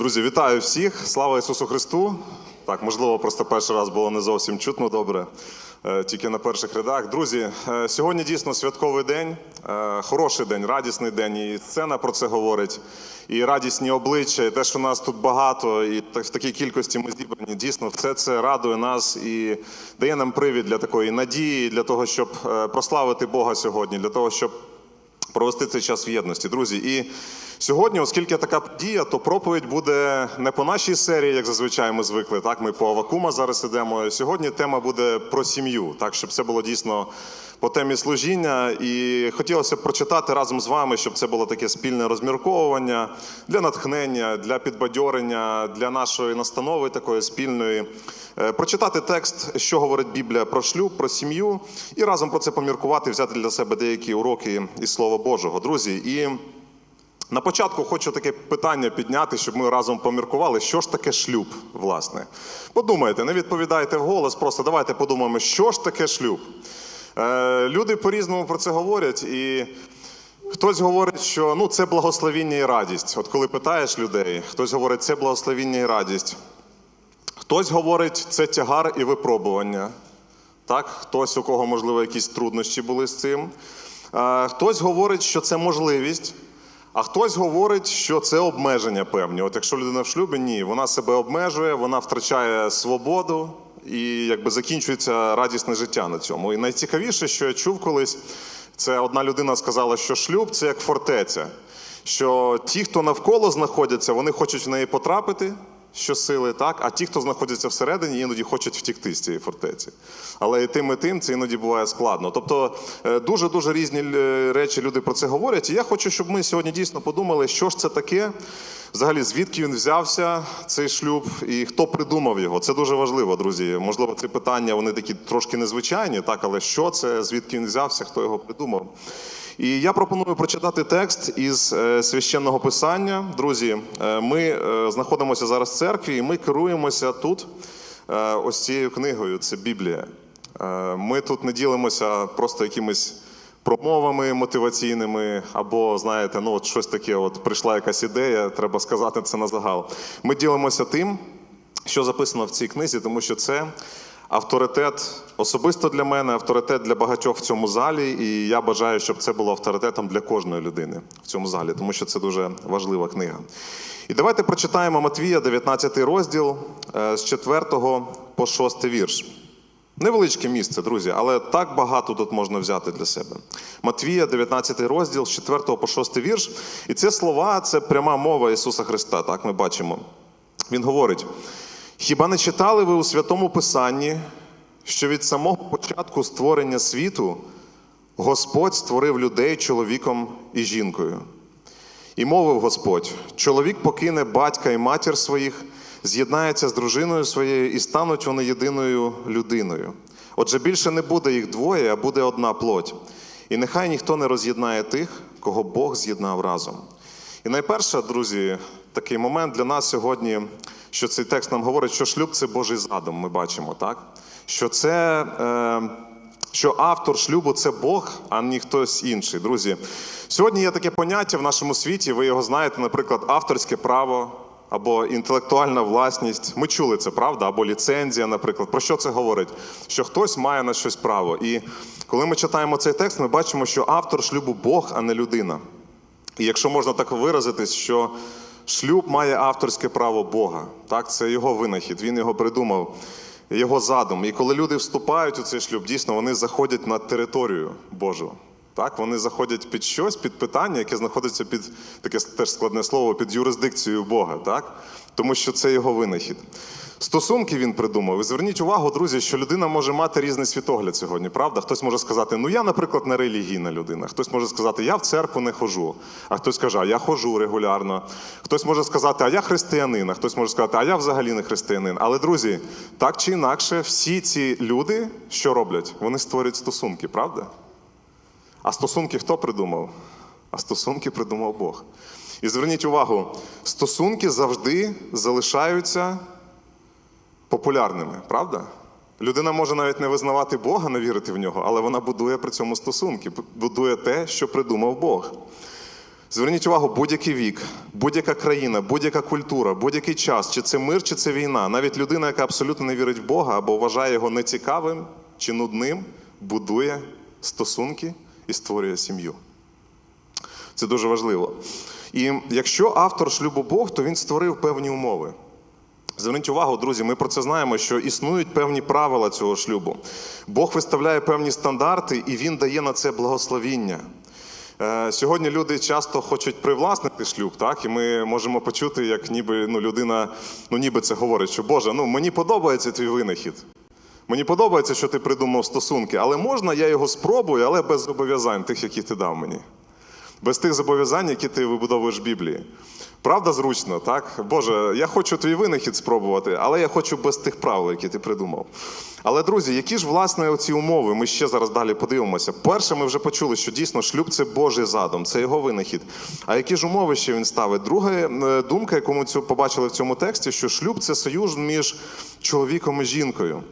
Друзі, вітаю всіх! Слава Ісусу Христу! Так, можливо, просто перший раз було не зовсім чутно добре, е, тільки на перших рядах. Друзі, е, сьогодні дійсно святковий день, е, хороший день, радісний день. І сцена про це говорить. І радісні обличчя, і те, що нас тут багато, і в такій кількості ми зібрані. Дійсно, все це радує нас і дає нам привід для такої надії, для того, щоб прославити Бога сьогодні, для того, щоб провести цей час в єдності. Друзі, і сьогодні, оскільки така подія, то проповідь буде не по нашій серії, як зазвичай ми звикли. Так, ми по Авакума зараз ідемо. Сьогодні тема буде про сім'ю, так щоб це було дійсно по темі служіння. І хотілося б прочитати разом з вами, щоб це було таке спільне розмірковування для натхнення, для підбадьорення, для нашої настанови такої спільної. Е, Прочитати текст, що говорить Біблія про шлюб, про сім'ю, і разом про це поміркувати, взяти для себе деякі уроки із Слова Божого. Друзі, і на початку хочу таке питання підняти, щоб ми разом поміркували, що ж таке шлюб, власне. Подумайте, не відповідайте вголос, просто давайте подумаємо, що ж таке шлюб. Е, люди по-різному про це говорять, і хтось говорить, що ну, це благословіння і радість. От коли питаєш людей, хтось говорить, це благословіння і радість. Хтось говорить, це тягар і випробування. Так? Хтось, у кого, можливо, якісь труднощі були з цим. Е, Хтось говорить, що це можливість, а хтось говорить, що це обмеження певні. От якщо людина в шлюбі, ні, вона себе обмежує, вона втрачає свободу і якби закінчується радісне життя на цьому. І найцікавіше, що я чув колись, це одна людина сказала, що шлюб це як фортеця. Що ті, хто навколо знаходяться, вони хочуть в неї потрапити щосили, так, а ті, хто знаходяться всередині, іноді хочуть втікти з цієї фортеці. Але і тим, і тим це іноді буває складно. Тобто е, дуже-дуже різні е, речі люди про це говорять. І я хочу, щоб ми сьогодні дійсно подумали, що ж це таке, взагалі, звідки він взявся, цей шлюб, і хто придумав його. Це дуже важливо, друзі. Можливо, ці питання вони такі трошки незвичайні, так, але що це, звідки він взявся, хто його придумав. І я пропоную прочитати текст із е, священного писання. Друзі, е, ми е, знаходимося зараз в церкві, і ми керуємося тут ось цією книгою. Це Біблія. Ми тут не ділимося просто якимись промовами мотиваційними, або знаєте, ну от щось таке. От прийшла якась ідея, треба сказати це на загал. Ми ділимося тим, що записано в цій книзі, тому що це авторитет особисто для мене, авторитет для багатьох в цьому залі. І я бажаю, щоб це було авторитетом для кожної людини в цьому залі, тому що це дуже важлива книга. І давайте прочитаємо Матвія, 19 розділ е, з 4 по 6 вірш. Невеличке місце, друзі, але так багато тут можна взяти для себе. Матвія, 19 розділ, з 4 по 6 вірш. І ці слова це пряма мова Ісуса Христа. Так ми бачимо. Він говорить: хіба не читали ви у святому Писанні, що від самого початку створення світу Господь створив людей чоловіком і жінкою? І мовив Господь: чоловік покине батька і матір своїх, з'єднається з дружиною своєю, і стануть вони єдиною людиною. Отже, більше не буде їх двоє, а буде одна плоть. І нехай ніхто не роз'єднає тих, кого Бог з'єднав разом. І найперше, друзі, такий момент для нас сьогодні, що цей текст нам говорить, що шлюб це Божий задум, ми бачимо, так? Що це. Е, що автор шлюбу це Бог, а не хтось інший. Друзі, сьогодні є таке поняття в нашому світі. Ви його знаєте, наприклад, авторське право або інтелектуальна власність. Ми чули це, правда, або ліцензія, наприклад. Про що це говорить? Що хтось має на щось право. І коли ми читаємо цей текст, ми бачимо, що автор шлюбу Бог, а не людина. І якщо можна так виразитись, що шлюб має авторське право Бога, так, це його винахід, він його придумав, його задум. І коли люди вступають у цей шлюб, дійсно вони заходять на територію Божу. Так, вони заходять під щось, під питання, яке знаходиться під таке теж складне слово, під юрисдикцією Бога, так? Тому що це його винахід. Стосунки він придумав. І зверніть увагу, друзі, що людина може мати різний світогляд сьогодні, правда? Хтось може сказати, ну я, наприклад, не релігійна людина. Хтось може сказати, я в церкву не хожу. А хтось каже, а я хожу регулярно. Хтось може сказати, а я християнин, а хтось може сказати, а я взагалі не християнин. Але, друзі, так чи інакше, всі ці люди, що роблять, вони створюють стосунки, правда? А стосунки хто придумав? А стосунки придумав Бог. І зверніть увагу, стосунки завжди залишаються популярними, правда? Людина може навіть не визнавати Бога, не вірити в нього, але вона будує при цьому стосунки, будує те, що придумав Бог. Зверніть увагу, будь-який вік, будь-яка країна, будь-яка культура, будь-який час, чи це мир, чи це війна. Навіть людина, яка абсолютно не вірить в Бога або вважає його нецікавим чи нудним, будує стосунки і створює сім'ю. Це дуже важливо. І якщо автор шлюбу Бог, то він створив певні умови. Зверніть увагу, друзі, ми про це знаємо, що існують певні правила цього шлюбу. Бог виставляє певні стандарти, і Він дає на це благословіння. Е, Сьогодні люди часто хочуть привласнити шлюб, так? І ми можемо почути, як ніби ну, людина ну, ніби це говорить, що Боже, ну мені подобається твій винахід. Мені подобається, що ти придумав стосунки, але можна, я його спробую, але без зобов'язань, тих, які ти дав мені. Без тих зобов'язань, які ти вибудовуєш в Біблії. Правда, зручно, так? Боже, я хочу твій винахід спробувати, але я хочу без тих правил, які ти придумав. Але, друзі, які ж власне оці умови? Ми ще зараз далі подивимося. Перше, ми вже почули, що дійсно шлюб це Божий задум, це його винахід. А які ж умови ще він ставить? Друга е, думка, яку ми побачили в цьому тексті, що шлюб це союз між чоловіком і жінкою.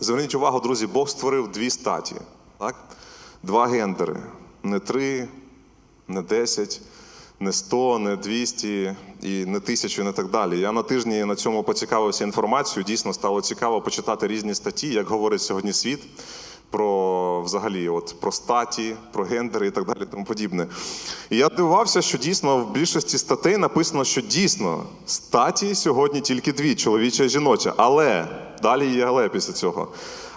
Зверніть увагу, друзі, Бог створив дві статі, так? два гендери. Не три, не десять, не сто, не двісті і не тисячу, і не так далі. Я на тижні на цьому поцікавився інформацією. Дійсно стало цікаво почитати різні статті, як говорить сьогодні світ. Про взагалі, от про статі, про гендери і так далі, тому подібне. І я дивувався, що дійсно в більшості статей написано, що дійсно статі сьогодні тільки дві чоловіча і жіноча. Але далі є але після цього.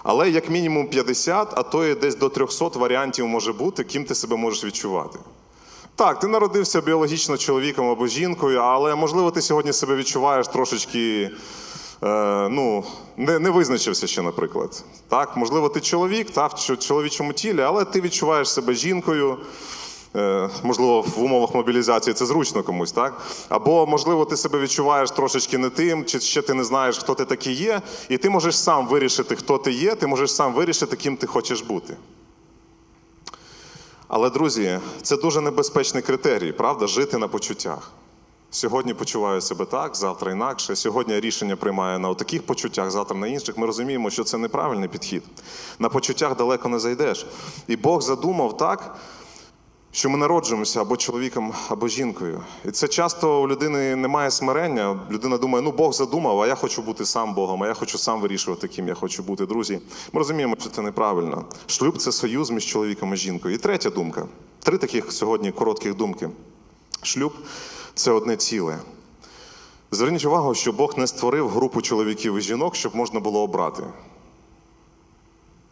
Але як мінімум 50, а то і десь до 300 варіантів може бути, ким ти себе можеш відчувати. Так, ти народився біологічно чоловіком або жінкою, але можливо ти сьогодні себе відчуваєш трошечки. Е, ну, не, не визначився ще, наприклад. Так, можливо, ти чоловік, та, в чоловічому тілі, але ти відчуваєш себе жінкою. Е, можливо, в умовах мобілізації це зручно комусь, так? Або, можливо, ти себе відчуваєш трошечки не тим, чи ще ти не знаєш, хто ти такий є, і ти можеш сам вирішити, хто ти є, ти можеш сам вирішити, ким ти хочеш бути. Але, друзі, це дуже небезпечний критерій, правда, жити на почуттях. Сьогодні почуваю себе так, завтра інакше. Сьогодні рішення приймаю на таких почуттях, завтра на інших. Ми розуміємо, що це неправильний підхід. На почуттях далеко не зайдеш. І Бог задумав так, що ми народжуємося або чоловіком, або жінкою. І це часто у людини немає смирення. Людина думає, ну Бог задумав, а я хочу бути сам Богом, а я хочу сам вирішувати, ким я хочу бути. Друзі, ми розуміємо, що це неправильно. Шлюб це союз між чоловіком і жінкою. І третя думка. Три таких сьогодні коротких думки. Шлюб це одне ціле. Зверніть увагу, що Бог не створив групу чоловіків і жінок, щоб можна було обрати.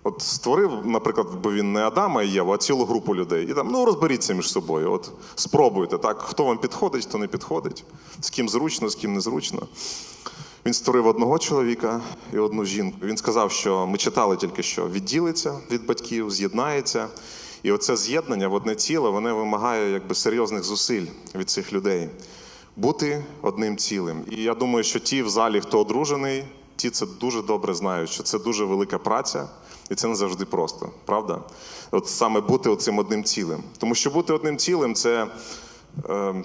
От створив, наприклад, бо він не Адама і Єву, а цілу групу людей. І там, ну розберіться між собою. От спробуйте, так, хто вам підходить, хто не підходить, з ким зручно, з ким незручно. Він створив одного чоловіка і одну жінку. Він сказав, що ми читали тільки що відділиться від батьків, з'єднається. І оце з'єднання в одне ціле, воно вимагає якби серйозних зусиль від цих людей. Бути одним цілим. І я думаю, що ті в залі, хто одружений, ті це дуже добре знають, що це дуже велика праця, і це не завжди просто, правда? От саме бути оцим одним цілим. Тому що бути одним цілим це. Е,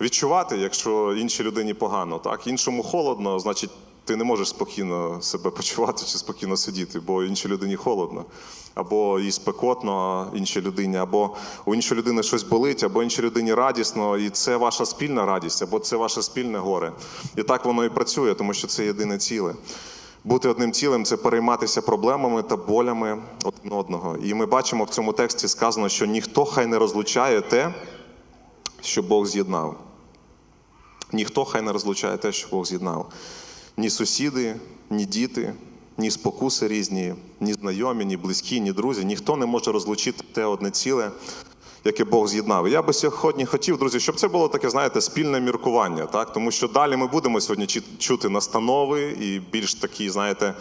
відчувати, якщо іншій людині погано. Так? Іншому холодно, значить, ти не можеш спокійно себе почувати чи спокійно сидіти, бо іншій людині холодно. Або їй спекотно іншій людині, або у іншої людини щось болить, або іншій людині радісно, і це ваша спільна радість, або це ваше спільне горе. І так воно і працює, тому що це єдине ціле. Бути одним цілим це перейматися проблемами та болями один одного. І ми бачимо в цьому тексті сказано, що ніхто хай не розлучає те, що Бог з'єднав. Ніхто хай не розлучає те, що Бог з'єднав. Ні сусіди, ні діти, ні спокуси різні, ні знайомі, ні близькі, ні друзі. Ніхто не може розлучити те одне ціле, яке Бог з'єднав. Я би сьогодні хотів, друзі, щоб це було таке, знаєте, спільне міркування, так? тому що далі ми будемо сьогодні чути настанови і більш такі, знаєте,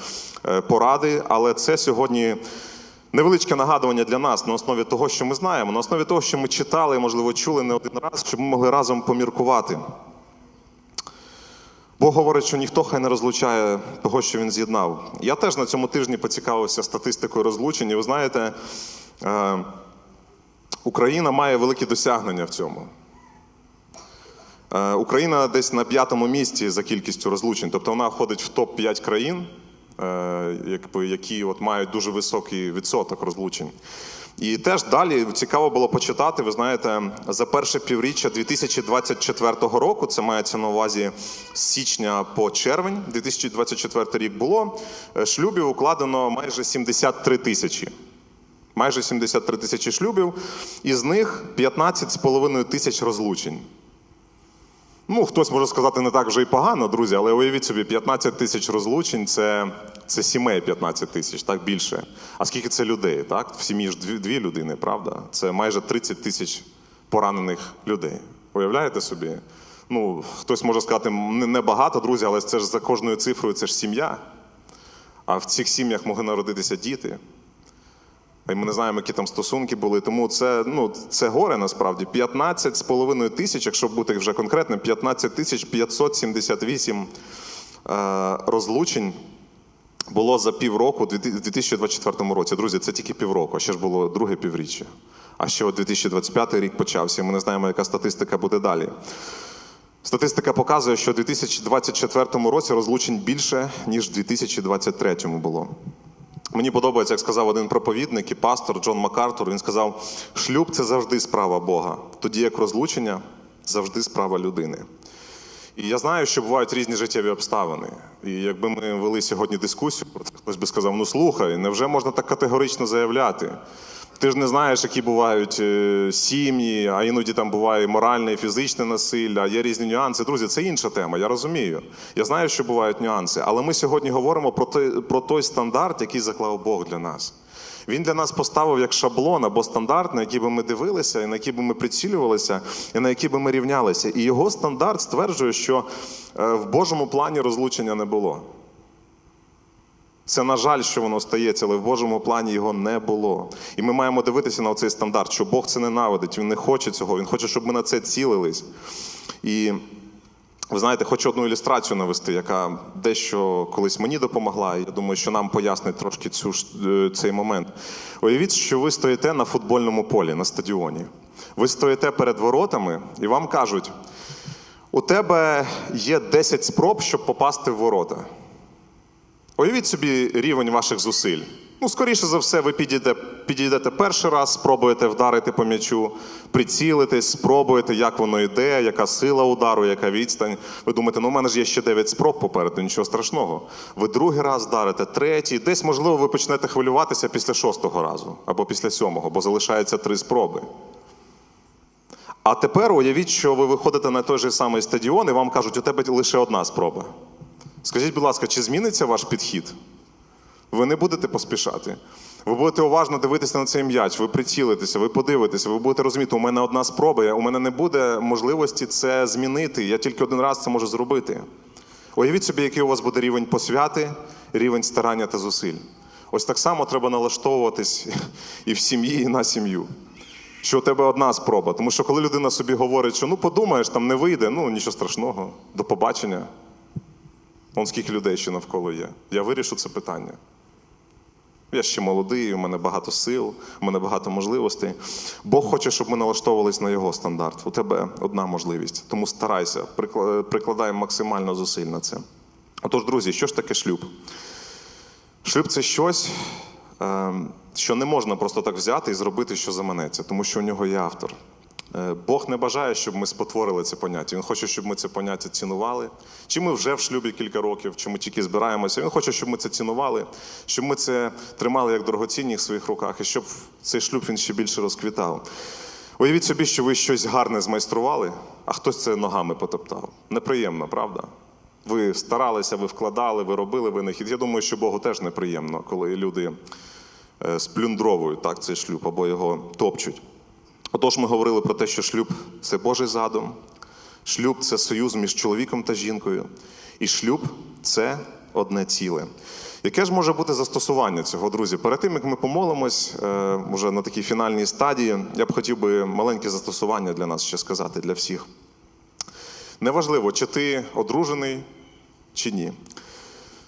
е, поради, але це сьогодні. Невеличке нагадування для нас на основі того, що ми знаємо, на основі того, що ми читали, можливо, чули не один раз, щоб ми могли разом поміркувати. Бог говорить, що ніхто хай не розлучає того, що він з'єднав. Я теж на цьому тижні поцікавився статистикою розлучень. І ви знаєте, е, Україна має великі досягнення в цьому. Е, Україна десь на п'ятому місці за кількістю розлучень, тобто вона входить в топ-5 країн, е, які от мають дуже високий відсоток розлучень. І теж далі цікаво було почитати. Ви знаєте, за перше півріччя 2024 року, це мається на увазі з січня по червень, 2024 рік було е, шлюбів укладено майже 73 тисячі. Майже 73 тисячі шлюбів, із них 15,5 тисяч розлучень. Ну, хтось може сказати не так вже і погано, друзі, але уявіть собі, 15 тисяч розлучень це, це сімей 15 тисяч, так більше. А скільки це людей? Так? В сім'ї ж дві, дві людини, правда? Це майже 30 тисяч поранених людей. Уявляєте собі? Ну, хтось може сказати, не не багато, друзі, але це ж за кожною цифрою це ж сім'я. А в цих сім'ях могли народитися діти. І ми не знаємо, які там стосунки були. Тому це, ну, це горе насправді. 15,5 тисяч, якщо бути вже конкретним, 15 тисяч 578 е, розлучень було за півроку у 2024 році. Друзі, це тільки півроку, а ще ж було друге півріччя. А ще от 2025 рік почався, і ми не знаємо, яка статистика буде далі. Статистика показує, що у 2024 році розлучень більше, ніж у 2023 було. Мені подобається, як сказав один проповідник і пастор Джон Макартур. Він сказав: шлюб це завжди справа Бога, тоді як розлучення завжди справа людини. І я знаю, що бувають різні життєві обставини. І якби ми вели сьогодні дискусію, про це хтось би сказав: ну слухай, невже можна так категорично заявляти? Ти ж не знаєш, які бувають е, сім'ї, а іноді там буває моральне і фізичне насилля, є різні нюанси. Друзі, це інша тема, я розумію. Я знаю, що бувають нюанси, але ми сьогодні говоримо про той, про той стандарт, який заклав Бог для нас. Він для нас поставив як шаблон або стандарт, на який би ми дивилися, і на який би ми прицілювалися, і на який би ми рівнялися. І його стандарт стверджує, що е, в Божому плані розлучення не було. Це на жаль, що воно стається, але в Божому плані його не було. І ми маємо дивитися на цей стандарт, що Бог це ненавидить, Він не хоче цього, Він хоче, щоб ми на це цілились. І ви знаєте, хочу одну ілюстрацію навести, яка дещо колись мені допомогла, я думаю, що нам пояснить трошки цю, е, цей момент. Уявіть, що ви стоїте на футбольному полі, на стадіоні. Ви стоїте перед воротами, і вам кажуть: у тебе є 10 спроб, щоб попасти в ворота. Уявіть собі рівень ваших зусиль. Ну, скоріше за все, ви підійдете, підійдете перший раз, спробуєте вдарити по м'ячу, прицілитесь, спробуєте, як воно йде, яка сила удару, яка відстань. Ви думаєте, ну у мене ж є ще 9 спроб попереду, нічого страшного. Ви другий раз вдарите, третій, десь, можливо, ви почнете хвилюватися після шостого разу або після сьомого, бо залишається три спроби. А тепер уявіть, що ви виходите на той же самий стадіон і вам кажуть, у тебе лише одна спроба. Скажіть, будь ласка, чи зміниться ваш підхід? Ви не будете поспішати. Ви будете уважно дивитися на цей м'яч, ви прицілитеся, ви подивитеся, ви будете розуміти, у мене одна спроба, у мене не буде можливості це змінити. Я тільки один раз це можу зробити. Уявіть собі, який у вас буде рівень посвяти, рівень старання та зусиль. Ось так само треба налаштовуватись і в сім'ї, і на сім'ю. Що у тебе одна спроба. Тому що коли людина собі говорить, що ну подумаєш, там не вийде, ну нічого страшного, до побачення. Вон скільки людей ще навколо є. Я вирішу це питання. Я ще молодий, у мене багато сил, у мене багато можливостей. Бог хоче, щоб ми налаштовувались на його стандарт. У тебе одна можливість. Тому старайся, прикладай максимально зусиль на це. Отож, друзі, що ж таке шлюб? Шлюб це щось, ем, що не можна просто так взяти і зробити, що заманеться, тому що у нього є автор. Е, Бог не бажає, щоб ми спотворили це поняття. Він хоче, щоб ми це поняття цінували. Чи ми вже в шлюбі кілька років, чи ми тільки збираємося. Він хоче, щоб ми це цінували, щоб ми це тримали як дорогоцінність в своїх руках, і щоб цей шлюб він ще більше розквітав. Уявіть собі, що ви щось гарне змайстрували, а хтось це ногами потоптав. Неприємно, правда? Ви старалися, ви вкладали, ви робили винахід. Я думаю, що Богу теж неприємно, коли люди е, сплюндровують так, цей шлюб або його топчуть. Отож, ми говорили про те, що шлюб це Божий задум, шлюб це союз між чоловіком та жінкою, і шлюб це одне ціле. Яке ж може бути застосування цього, друзі? Перед тим як ми помолимось, е, вже на такій фінальній стадії, я б хотів би маленьке застосування для нас ще сказати, для всіх. Неважливо, чи ти одружений, чи ні.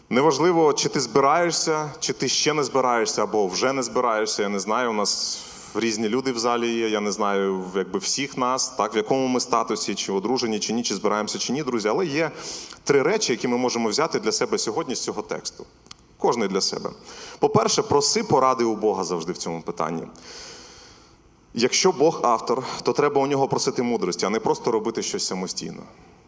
Неважливо, чи ти збираєшся, чи ти ще не збираєшся, або вже не збираєшся. Я не знаю. У нас різні люди в залі є. Я не знаю, якби всіх нас, так в якому ми статусі, чи одружені, чи ні, чи збираємося, чи ні, друзі. Але є три речі, які ми можемо взяти для себе сьогодні з цього тексту. Кожний для себе. По-перше, проси поради у Бога завжди в цьому питанні. Якщо Бог автор, то треба у нього просити мудрості, а не просто робити щось самостійно.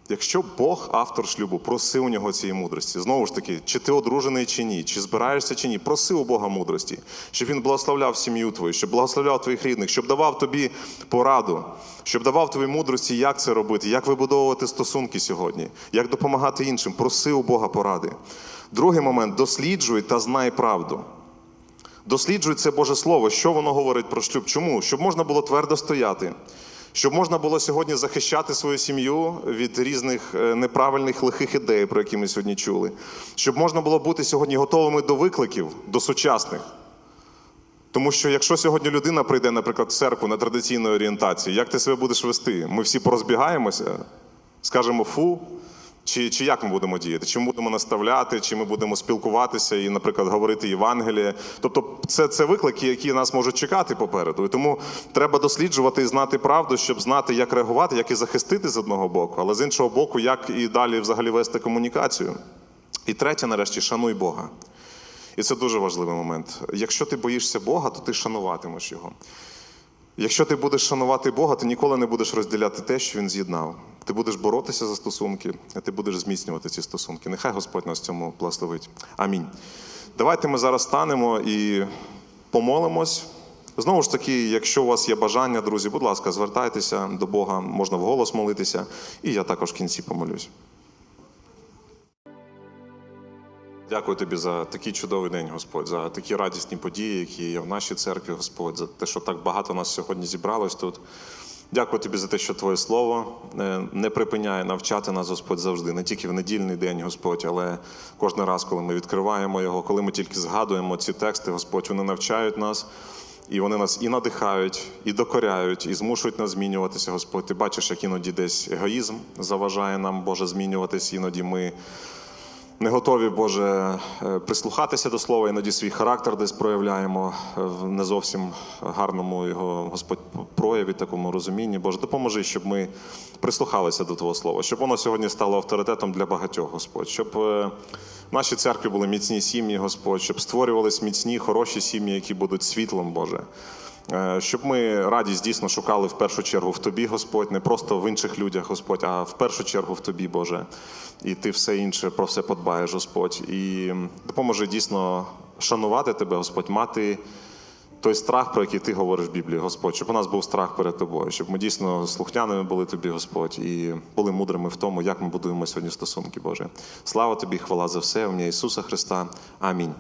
Якщо Бог автор шлюбу, проси у нього цієї мудрості. Знову ж таки, чи ти одружений чи ні, чи збираєшся чи ні, проси у Бога мудрості, щоб він благословляв сім'ю твою, щоб благословляв твоїх рідних, щоб давав тобі пораду, щоб давав тобі мудрості, як це робити, як вибудовувати стосунки сьогодні, як допомагати іншим. Проси у Бога поради. Другий момент досліджуй та знай правду. Досліджуй це Боже Слово, що воно говорить про шлюб. Чому? Щоб можна було твердо стояти, щоб можна було сьогодні захищати свою сім'ю від різних е, неправильних лихих ідей, про які ми сьогодні чули, щоб можна було бути сьогодні готовими до викликів, до сучасних. Тому що якщо сьогодні людина прийде, наприклад, в церкву на традиційної орієнтації, як ти себе будеш вести? Ми всі порозбігаємося, скажемо фу. Чи, чи як ми будемо діяти? Чи ми будемо наставляти, чи ми будемо спілкуватися і, наприклад, говорити Євангеліє? Тобто, це, це виклики, які нас можуть чекати попереду. І тому треба досліджувати і знати правду, щоб знати, як реагувати, як і захистити з одного боку, але з іншого боку, як і далі взагалі вести комунікацію. І третє, нарешті, шануй Бога. І це дуже важливий момент. Якщо ти боїшся Бога, то ти шануватимеш його. Якщо ти будеш шанувати Бога, ти ніколи не будеш розділяти те, що Він з'єднав. Ти будеш боротися за стосунки, а ти будеш зміцнювати ці стосунки. Нехай Господь нас в цьому благословить. Амінь. Давайте ми зараз станемо і помолимось. Знову ж таки, якщо у вас є бажання, друзі, будь ласка, звертайтеся до Бога, можна вголос молитися, і я також в кінці помолюсь. Дякую тобі за такий чудовий день, Господь, за такі радісні події, які є в нашій церкві, Господь, за те, що так багато нас сьогодні зібралось тут. Дякую тобі за те, що Твоє Слово е, не припиняє навчати нас, Господь, завжди, не тільки в недільний день, Господь, але кожен раз, коли ми відкриваємо його, коли ми тільки згадуємо ці тексти, Господь, вони навчають нас. І вони нас і надихають, і докоряють, і змушують нас змінюватися, Господь. Ти бачиш, як іноді десь егоїзм заважає нам, Боже, змінюватись. Іноді ми не готові, Боже, е, прислухатися до слова, іноді свій характер десь проявляємо е, в не зовсім гарному його Господь прояві, такому розумінні. Боже, допоможи, щоб ми прислухалися до Твого слова, щоб воно сьогодні стало авторитетом для багатьох, Господь, щоб е, в нашій церкві були міцні сім'ї, Господь, щоб створювались міцні, хороші сім'ї, які будуть світлом, Боже. Е, Щоб ми радість дійсно шукали в першу чергу в тобі, Господь, не просто в інших людях, Господь, а в першу чергу в тобі, Боже. І ти все інше про все подбаєш, Господь. І допоможи дійсно шанувати тебе, Господь, мати той страх, про який ти говориш в Біблії, Господь, щоб у нас був страх перед тобою, щоб ми дійсно слухняними були тобі, Господь, і були мудрими в тому, як ми будуємо сьогодні стосунки, Боже. Слава тобі, хвала за все, в ім'я Ісуса Христа. Амінь.